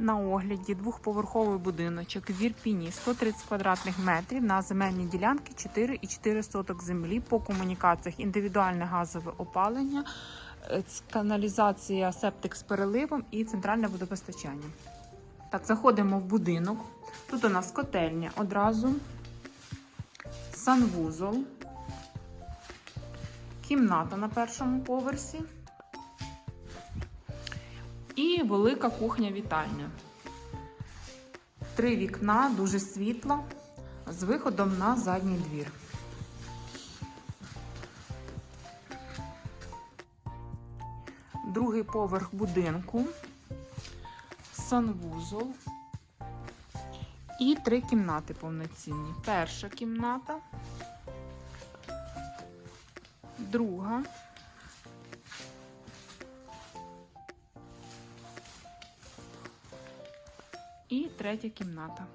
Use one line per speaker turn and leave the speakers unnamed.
На огляді двохповерховий будиночок в Ірпіні 130 квадратних метрів на земельній ділянці 4,4 соток землі по комунікаціях індивідуальне газове опалення, е, каналізація септик з переливом і центральне водопостачання. Так, заходимо в будинок. Тут у нас котельня одразу, санвузол, кімната на першому поверсі і велика кухня-вітальня. Три вікна, дуже світло, з виходом на задній двір. Другий поверх будинку, санвузол і три кімнати повноцінні. Перша кімната, друга. І третя кімната.